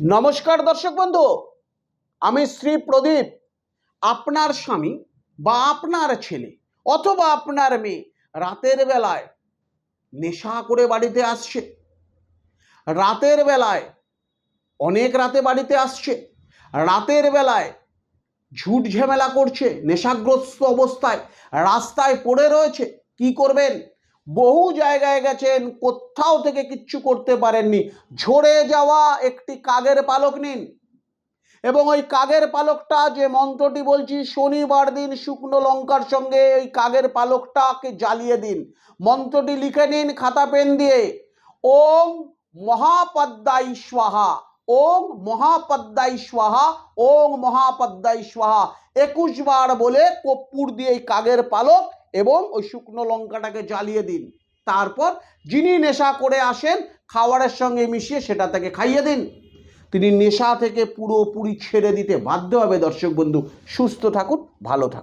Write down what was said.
নমস্কার দর্শক বন্ধু, আমি শ্রী প্রদীপ। আপনার স্বামী বা আপনার ছেলে অথবা আপনার মেয়ে রাতের বেলায় নেশা করে বাড়িতে আসছে। রাতের বেলায় অনেক রাতে বাড়িতে আসছে। রাতের বেলায় ঝুট ঝামেলা করছে, নেশাগ্রস্ত অবস্থায় রাস্তায় পড়ে রয়েছে। কি করবেন? বহু জায়গায় গেছেন, কোথাও থেকে কিচ্ছু করতে পারেননি। ঝরে যাওয়া একটি কাগের পালক নিন। এবং ওই কাগের পালকটা, যে মন্ত্রটি বলছি, শনিবার দিন শুকনো লঙ্কার সঙ্গে ওই কাগের পালকটাকে জ্বালিয়ে দিন। মন্ত্রটি লিখে নিন খাতা পেন দিয়ে, ওম মহাপদ্মাই স্বাহা, ওম মহাপদ্মাই স্বাহা, ওম মহাপদ্মাই স্বাহা। একুশ বার বলে কর্পূর দিয়ে কাগের পালক এবং ওই শুকনো লঙ্কাটাকে জ্বালিয়ে দিন। তারপর যিনি নেশা করে আসেন খাওয়ারের সঙ্গে মিশিয়ে সেটা তাকে খাইয়ে দিন। তিনি নেশা থেকে পুরোপুরি ছেড়ে দিতে বাধ্য হবে, দর্শক বন্ধু। সুস্থ থাকুন, ভালো থাকুন।